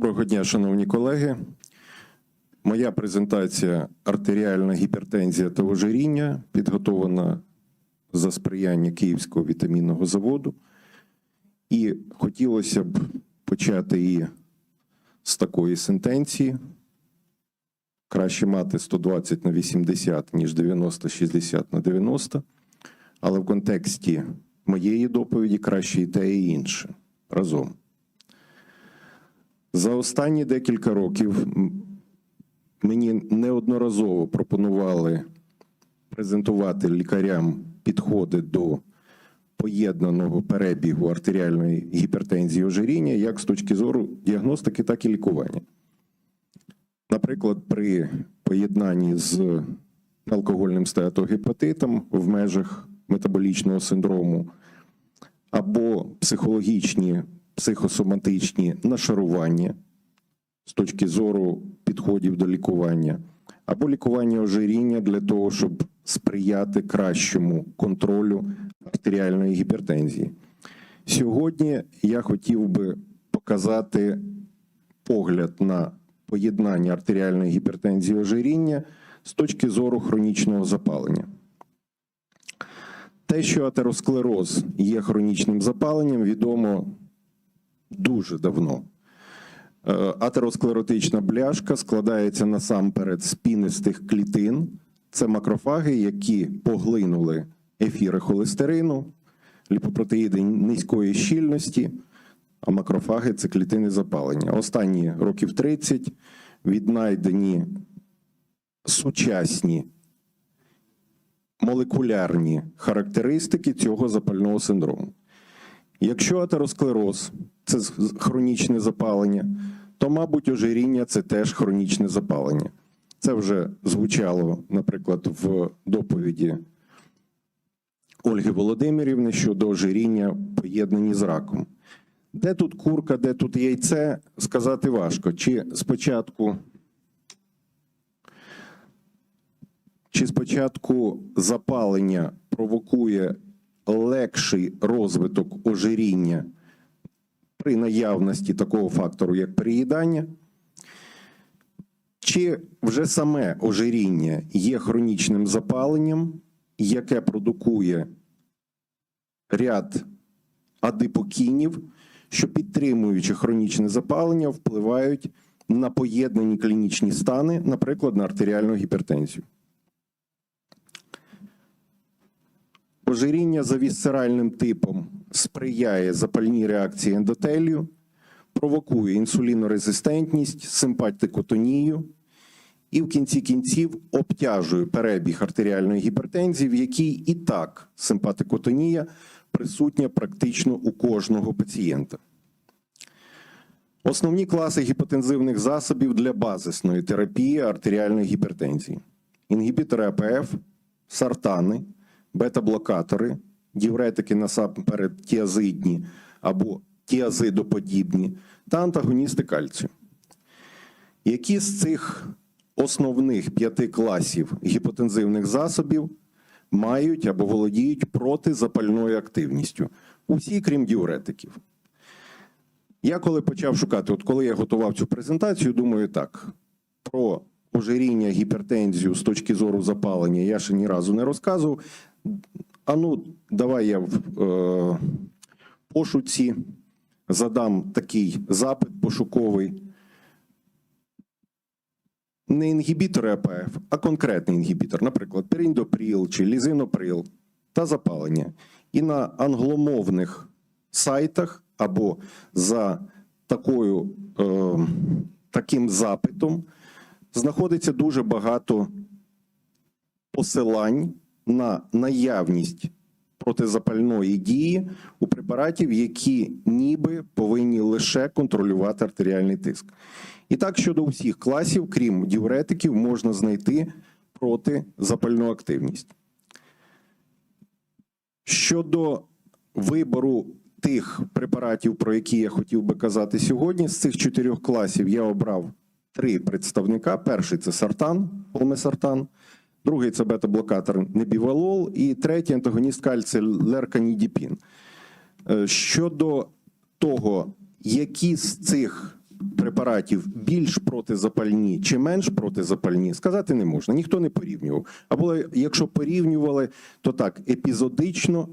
Доброго дня, шановні колеги. Моя презентація артеріальна гіпертензія та ожиріння підготовлена за сприяння Київського вітамінного заводу. І хотілося б почати її з такої сентенції. Краще мати 120 на 80, ніж 90-60 на 90. Але в контексті моєї доповіді краще і те, і інше разом. За останні декілька років мені неодноразово пропонували презентувати лікарям підходи до поєднаного перебігу артеріальної гіпертензії ожиріння як з точки зору діагностики, так і лікування. Наприклад, при поєднанні з алкогольним стеатогепатитом в межах метаболічного синдрому або психологічні, психосоматичні нашарування з точки зору підходів до лікування, або лікування ожиріння для того, щоб сприяти кращому контролю артеріальної гіпертензії. Сьогодні я хотів би показати погляд на поєднання артеріальної гіпертензії і ожиріння з точки зору хронічного запалення. Те, що атеросклероз є хронічним запаленням, відомо дуже давно. Е, Атеросклеротична бляшка складається насамперед з пінистих клітин. Це макрофаги, які поглинули ефіри холестерину, ліпопротеїди низької щільності, а макрофаги це клітини запалення. Останні років 30 віднайдені сучасні молекулярні характеристики цього запального синдрому. Якщо атеросклероз це хронічне запалення, то, мабуть, ожиріння це теж хронічне запалення. Це вже звучало, наприклад, в доповіді Ольги Володимирівни щодо ожиріння поєднані з раком. Де тут курка, де тут яйце, сказати важко. Чи спочатку чи спочатку запалення провокує легший розвиток ожиріння при наявності такого фактору, як переїдання, чи вже саме ожиріння є хронічним запаленням, яке продукує ряд адипокінів, що підтримуючи хронічне запалення, впливають на поєднані клінічні стани, наприклад, на артеріальну гіпертензію. Ожиріння за вісцеральним типом сприяє запальній реакції ендотелію, провокує інсулінорезистентність, симпатикотонію і в кінці кінців обтяжує перебіг артеріальної гіпертензії, в якій і так симпатикотонія присутня практично у кожного пацієнта. Основні класи гіпотензивних засобів для базисної терапії артеріальної гіпертензії: інгібітори АПФ, сартани, бета-блокатори, діуретики насамперед тіазидні або тіазидоподібні та антагоністи кальцію. Які з цих основних п'яти класів гіпотензивних засобів мають або володіють протизапальною активністю? Усі, крім діуретиків. Я коли почав шукати, от коли я готував цю презентацію, думаю так: про ожиріння, гіпертензію з точки зору запалення я ще ні разу не розказував. А ну, давай я в е, пошуці задам такий запит пошуковий. Не інгібітори АПФ, а конкретний інгібітор, наприклад, періндопріл чи лізиноприл та запалення. І на англомовних сайтах або за такою, е, таким запитом знаходиться дуже багато посилань на наявність протизапальної дії у препаратів, які ніби повинні лише контролювати артеріальний тиск. І так щодо усіх класів, крім діуретиків, можна знайти протизапальну активність. Щодо вибору тих препаратів, про які я хотів би казати сьогодні, з цих чотирьох класів я обрав три представника. Перший це сартан, олмесартан, другий це бета-блокатор небівалол, і третій антагоніст кальцію лерканідіпін. Е, Щодо того, які з цих препаратів більш протизапальні чи менш протизапальні, сказати не можна. Ніхто не порівнював. Або якщо порівнювали, то так епізодично,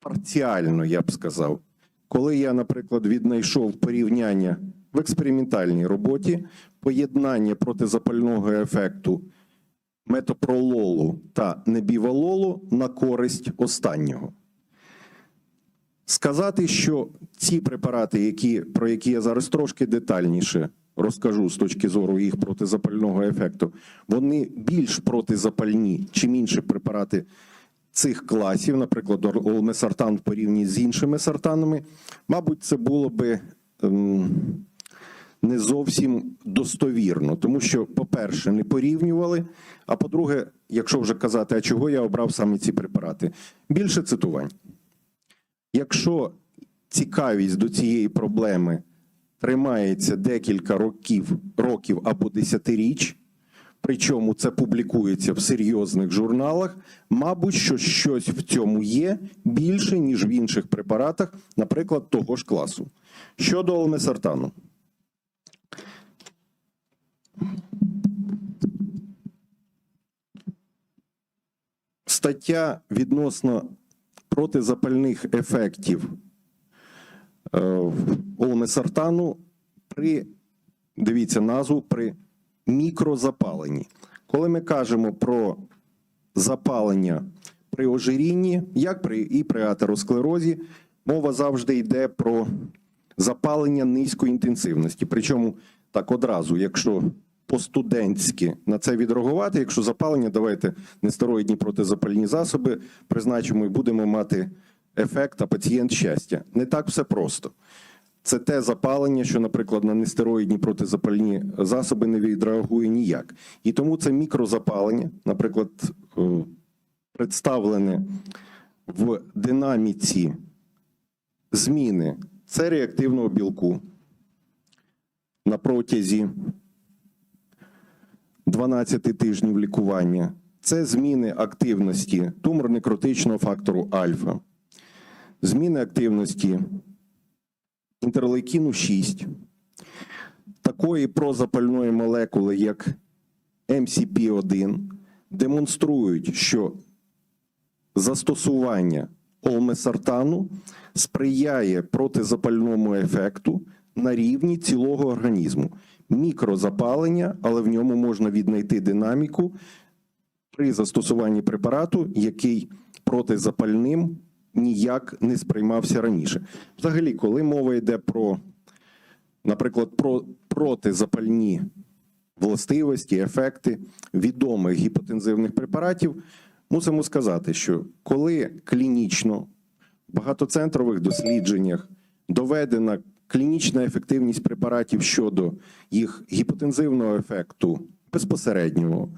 парціально, я б сказав. Коли я, наприклад, віднайшов порівняння в експериментальній роботі, поєднання протизапального ефекту метопрололу та небівалолу на користь останнього. Сказати, що ці препарати, які, про які я зараз трошки детальніше розкажу з точки зору їх протизапального ефекту, вони більш протизапальні, чим інші препарати цих класів, наприклад, олмесартан в порівнянні з іншими сартанами, мабуть, це було би ем, не зовсім достовірно, тому що, по-перше, не порівнювали. А по-друге, якщо вже казати, а чого я обрав саме ці препарати, більше цитувань. Якщо цікавість до цієї проблеми тримається декілька років, років або десятиріч, причому це публікується в серйозних журналах, мабуть, що щось в цьому є більше, ніж в інших препаратах, наприклад, того ж класу. Щодо олмесартану. Стаття відносно протизапальних ефектів е, олмесартану при, дивіться назву, при мікрозапаленні. Коли ми кажемо про запалення при ожирінні, як при, і при атеросклерозі, мова завжди йде про запалення низької інтенсивності. Причому так одразу, якщо по-студентськи на це відреагувати, якщо запалення, давайте нестероїдні протизапальні засоби призначимо і будемо мати ефект, а пацієнт щастя. Не так все просто. Це те запалення, що, наприклад, на нестероїдні протизапальні засоби не відреагує ніяк. І тому це мікрозапалення, наприклад, е, представлене в динаміці зміни це реактивного білку на протязі 12 тижнів лікування. Це зміни активності туморно-некротичного фактору альфа, зміни активності інтерлейкіну 6, такої прозапальної молекули, як МCP1, демонструють, що застосування олмесартану сприяє протизапальному ефекту на рівні цілого організму. Мікрозапалення, але в ньому можна віднайти динаміку при застосуванні препарату, який протизапальним ніяк не сприймався раніше. Взагалі, коли мова йде про, наприклад, про протизапальні властивості, ефекти відомих гіпотензивних препаратів, мусимо сказати, що коли клінічно в багатоцентрових дослідженнях доведена клінічна ефективність препаратів щодо їх гіпотензивного ефекту безпосереднього,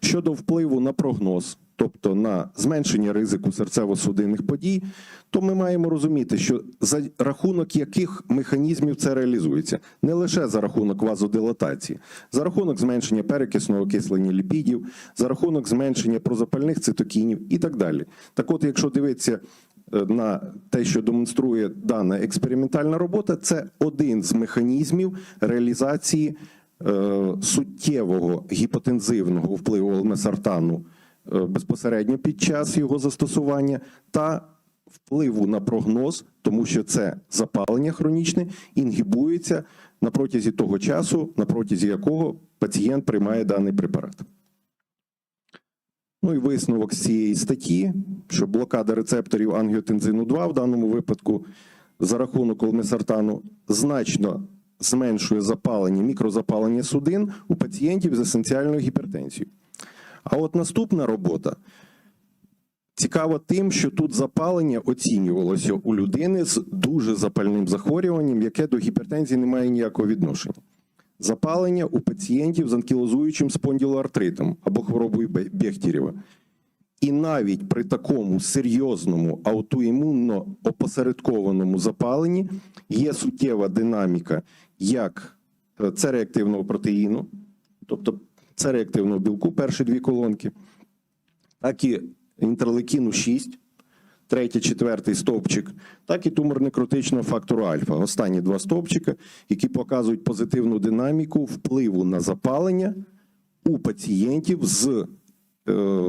щодо впливу на прогноз, тобто на зменшення ризику серцево-судинних подій, то ми маємо розуміти, що за рахунок яких механізмів це реалізується, не лише за рахунок вазодилатації, за рахунок зменшення перекисного окислення ліпідів, за рахунок зменшення прозапальних цитокінів і так далі. Так, от, якщо дивитися на те, що демонструє дана експериментальна робота, це один з механізмів реалізації е, суттєвого гіпотензивного впливу олмесартану е, безпосередньо під час його застосування та впливу на прогноз, тому що це запалення хронічне інгібується на протязі того часу, на протязі якого пацієнт приймає даний препарат. Ну і висновок з цієї статті, що блокада рецепторів ангіотензину 2 в даному випадку за рахунок олмесартану значно зменшує запалення, мікрозапалення судин у пацієнтів з есенціальною гіпертензією. А от наступна робота цікава тим, що тут запалення оцінювалося у людини з дуже запальним захворюванням, яке до гіпертензії не має ніякого відношення. Запалення у пацієнтів з анкілозуючим спонділоартритом або хворобою Бе- Бехтєрєва. І навіть при такому серйозному аутоімунно опосередкованому запаленні є суттєва динаміка як е, це реактивного протеїну, тобто це реактивного білку, перші дві колонки, так і інтерлекіну 6, третій, четвертий стовпчик, так і туморно-некротичного фактору альфа. Останні два стовпчика, які показують позитивну динаміку впливу на запалення у пацієнтів з е,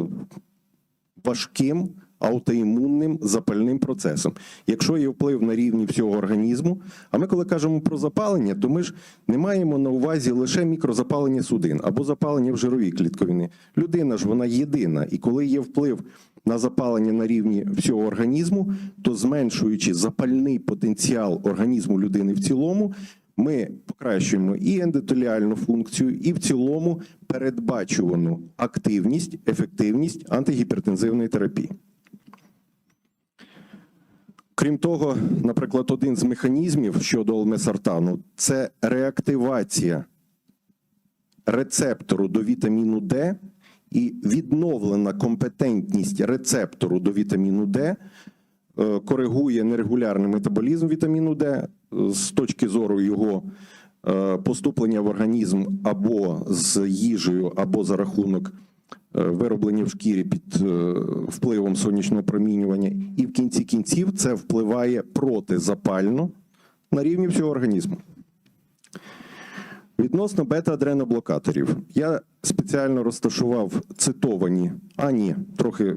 важким аутоімунним запальним процесом. Якщо є вплив на рівні всього організму, а ми коли кажемо про запалення, то ми ж не маємо на увазі лише мікрозапалення судин або запалення в жировій клітковині. Людина ж вона єдина, і коли є вплив на запалення на рівні всього організму, то зменшуючи запальний потенціал організму людини в цілому, ми покращуємо і ендотеліальну функцію, і в цілому передбачувану активність, ефективність антигіпертензивної терапії. Крім того, наприклад, один з механізмів щодо олмесартану це реактивація рецептору до вітаміну Д і відновлена компетентність рецептору до вітаміну Д е, коригує нерегулярний метаболізм вітаміну Д е, з точки зору його е, поступлення в організм або з їжею, або за рахунок вироблення в шкірі під впливом сонячного промінювання, і в кінці кінців це впливає протизапально на рівні всього організму. Відносно бета-адреноблокаторів, я спеціально розташував цитовані, а ні, трохи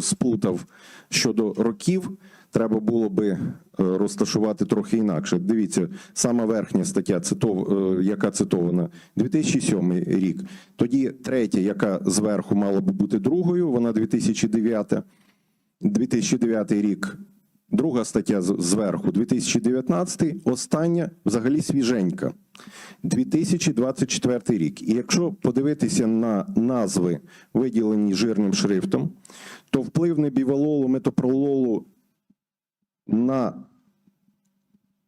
сплутав щодо років. Треба було би е, розташувати трохи інакше. Дивіться, сама верхня стаття, е, яка цитована, 2007 рік. Тоді третя, яка зверху мала би бути другою, вона 2009. 2009 рік. Друга стаття зверху 2019, остання взагалі свіженька. 2024 рік. І якщо подивитися на назви, виділені жирним шрифтом, то вплив небівалолу, метопрололу на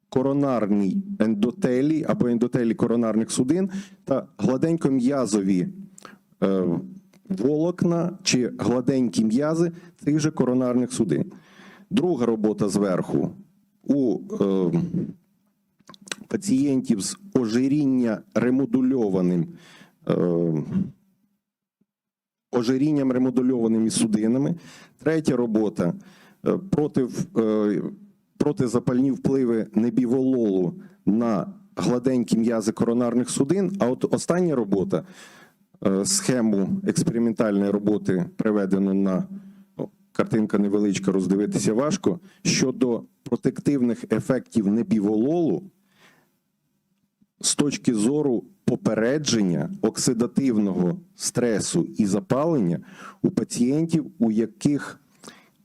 коронарній ендотелі або ендотелі коронарних судин та гладенько-м'язові е, волокна чи гладенькі м'язи цих же коронарних судин. Друга робота зверху у е, пацієнтів з ожиріння ремодульованим. Е, ожирінням ремодульованими судинами. Третя робота е, проти, е, протизапальні впливи небівололу на гладенькі м'язи коронарних судин. А от остання робота е, схему експериментальної роботи приведено на картинка невеличка, роздивитися важко. Щодо протективних ефектів небівололу з точки зору попередження оксидативного стресу і запалення у пацієнтів, у яких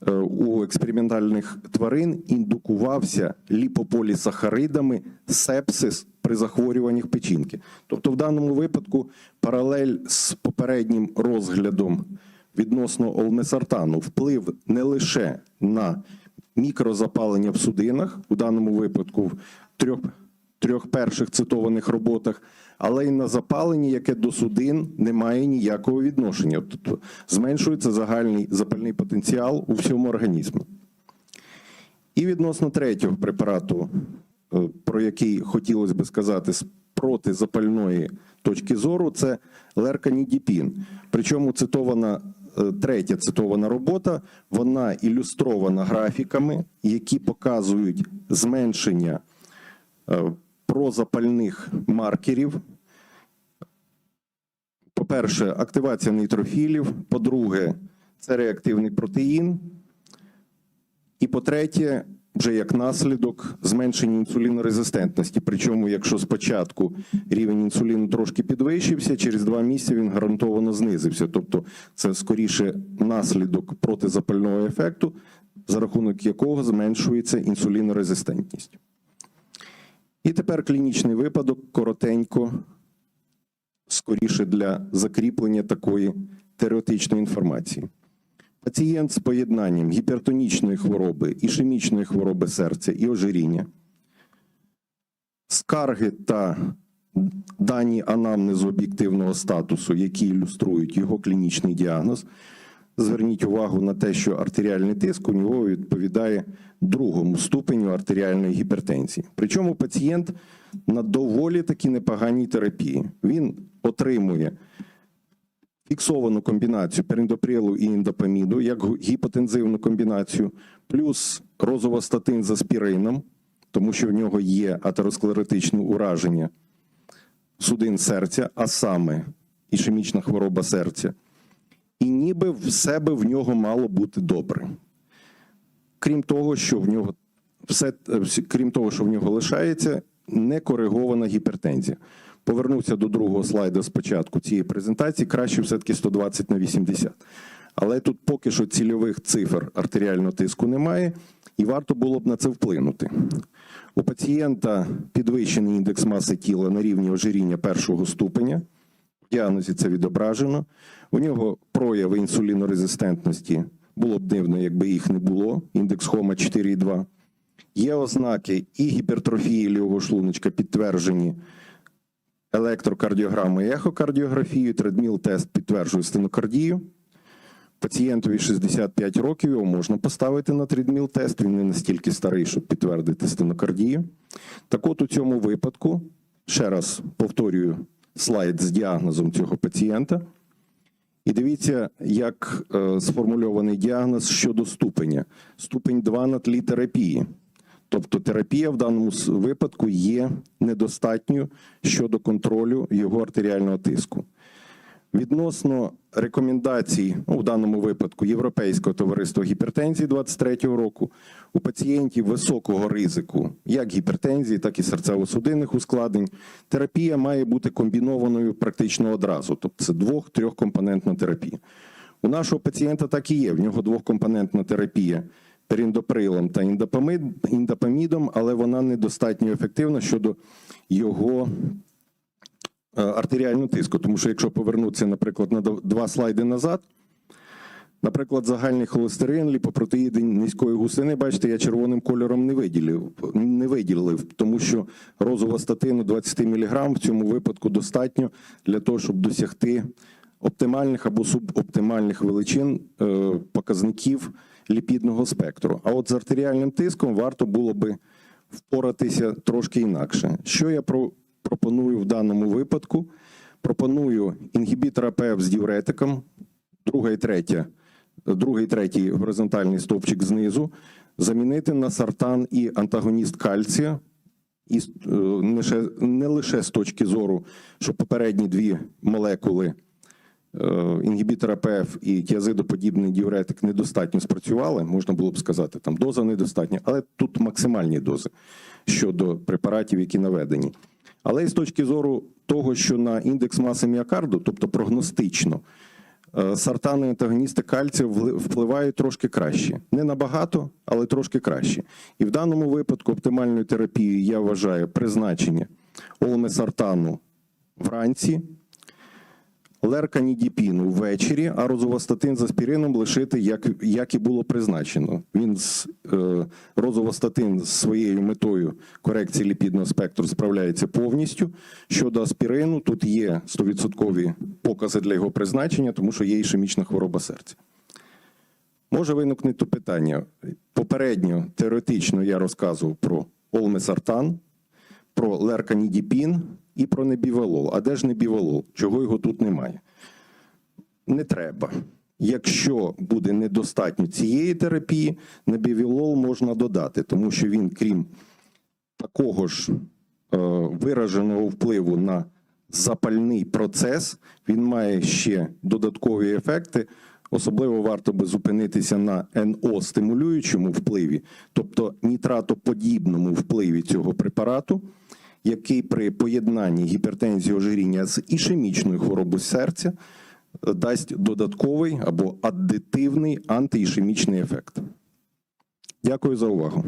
е, у експериментальних тварин індукувався ліпополісахаридами сепсис при захворюваннях печінки. Тобто, в даному випадку паралель з попереднім розглядом відносно олмесартану вплив не лише на мікрозапалення в судинах, у даному випадку в трьох трьох перших цитованих роботах, але й на запалення, яке до судин не має ніякого відношення. Тобто зменшується загальний запальний потенціал у всьому організмі. І відносно третього препарату, е, про який хотілося би сказати з протизапальної точки зору, це лерканідіпін. Причому цитована третя цитована робота, вона ілюстрована графіками, які показують зменшення е, прозапальних маркерів. По-перше, активація нейтрофілів. По-друге, це реактивний протеїн. І по-третє, вже як наслідок зменшення інсулінорезистентності. Причому, якщо спочатку рівень інсуліну трошки підвищився, через два місяці він гарантовано знизився. Тобто, це скоріше наслідок протизапального ефекту, за рахунок якого зменшується інсулінорезистентність. І тепер клінічний випадок коротенько, скоріше для закріплення такої теоретичної інформації. Пацієнт з поєднанням гіпертонічної хвороби, ішемічної хвороби серця і ожиріння, скарги та дані анамнезу об'єктивного статусу, які ілюструють його клінічний діагноз. Зверніть увагу на те, що артеріальний тиск у нього відповідає другому ступеню артеріальної гіпертензії. Причому пацієнт на доволі таки непоганій терапії. Він отримує фіксовану комбінацію періндоприлу і індопаміду, як гіпотензивну комбінацію, плюс розовостатин з аспірином, тому що в нього є атеросклеротичне ураження судин серця, а саме ішемічна хвороба серця. І ніби в себе в нього мало бути добре. Крім того, що в нього все, е, крім того, що в нього лишається некоригована гіпертензія. Повернуся до другого слайду спочатку цієї презентації. Краще все-таки 120 на 80. Але тут поки що цільових цифр артеріального тиску немає, і варто було б на це вплинути. У пацієнта підвищений індекс маси тіла на рівні ожиріння першого ступеня. В діагнозі це відображено. У нього прояви інсулінорезистентності було б дивно, якби їх не було. Індекс Хома 4,2. Є ознаки і гіпертрофії лівого шлуночка підтверджені електрокардіограмою і ехокардіографією. Тредміл тест підтверджує стенокардію. Пацієнтові 65 років його можна поставити на тредміл тест. Він не настільки старий, щоб підтвердити стенокардію. Так от у цьому випадку, ще раз повторюю слайд з діагнозом цього пацієнта. І дивіться, як е, сформульований діагноз щодо ступеня. Ступень 2 на тлі терапії. Тобто терапія в даному випадку є недостатньою щодо контролю його артеріального тиску. Відносно рекомендацій, в даному випадку Європейського товариства гіпертензії 23-го року, у пацієнтів високого ризику як гіпертензії, так і серцево-судинних ускладнень, терапія має бути комбінованою практично одразу. Тобто це двох-трьохкомпонентна терапія. У нашого пацієнта так і є. В нього двохкомпонентна терапія періндоприлом та індопамідом, але вона недостатньо ефективна щодо його е, артеріального тиску. Тому що якщо повернутися, наприклад, на два слайди назад, наприклад, загальний холестерин, ліпопротеїди низької густини, бачите, я червоним кольором не виділив, не виділив, тому що розова статину 20 мг в цьому випадку достатньо для того, щоб досягти оптимальних або субоптимальних величин е, показників ліпідного спектру. А от з артеріальним тиском варто було би впоратися трошки інакше. Що я про, пропоную в даному випадку? Пропоную інгібітор АПФ з діуретиком, друга і третя, другий третій горизонтальний стовпчик знизу, замінити на сартан і антагоніст кальція. І е, не лише з точки зору, що попередні дві молекули е, інгібітора ПФ і тіазидоподібний діуретик недостатньо спрацювали, можна було б сказати, там доза недостатня, але тут максимальні дози щодо препаратів, які наведені. Але і з точки зору того, що на індекс маси міокарду, тобто прогностично, е, сартани антагоністи кальцію впливають трошки краще. Не набагато, але трошки краще. І в даному випадку оптимальною терапією я вважаю призначення олмесартану вранці, лерканідіпіну ввечері, а розовостатин з аспірином лишити, як, як і було призначено. Він з е, розовостатин з своєю метою корекції ліпідного спектру справляється повністю. Щодо аспірину, тут є 100% покази для його призначення, тому що є ішемічна хвороба серця. Може виникнути питання. Попередньо теоретично я розказував про олмесартан, про лерканідіпін і про небівалол. А де ж небівалол? Чого його тут немає? Не треба. Якщо буде недостатньо цієї терапії, небівалол можна додати, тому що він, крім такого ж е, вираженого впливу на запальний процес, він має ще додаткові ефекти. Особливо варто би зупинитися на НО-стимулюючому впливі, тобто нітратоподібному впливі цього препарату, який при поєднанні гіпертензії ожиріння з ішемічною хворобою серця е, дасть додатковий або аддитивний антиішемічний ефект. Дякую за увагу.